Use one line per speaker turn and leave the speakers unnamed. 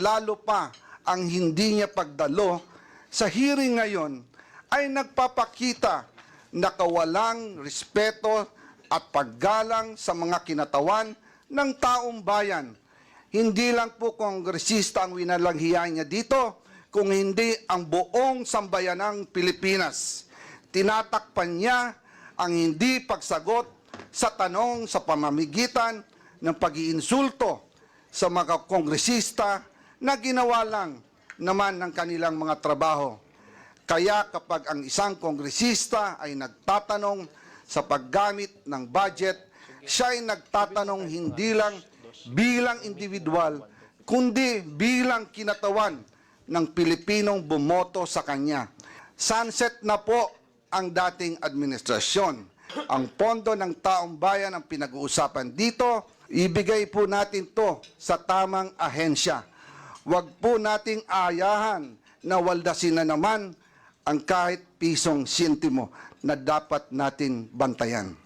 lalo pa ang hindi niya pagdalo sa hearing ngayon ay nagpapakita na kawalang respeto at paggalang sa mga kinatawan ng taong bayan. Hindi lang po kongresista ang winalanghiyan niya dito, kung hindi ang buong sambayanang Pilipinas. Tinatakpan niya ang hindi pagsagot sa tanong sa pamamigitan ng pag-iinsulto sa mga kongresista na ginawa lang naman ng kanilang mga trabaho. Kaya kapag ang isang kongresista ay nagtatanong sa paggamit ng budget, siya ay nagtatanong hindi lang bilang individual, kundi bilang kinatawan ng Pilipinong bumoto sa kanya. Sunset na po ang dating administrasyon. Ang pondo ng taong bayan ang pinag-uusapan dito, ibigay po natin to sa tamang ahensya. Huwag po nating ayahan na waldasin na naman ang kahit pisong sintimo na dapat natin bantayan.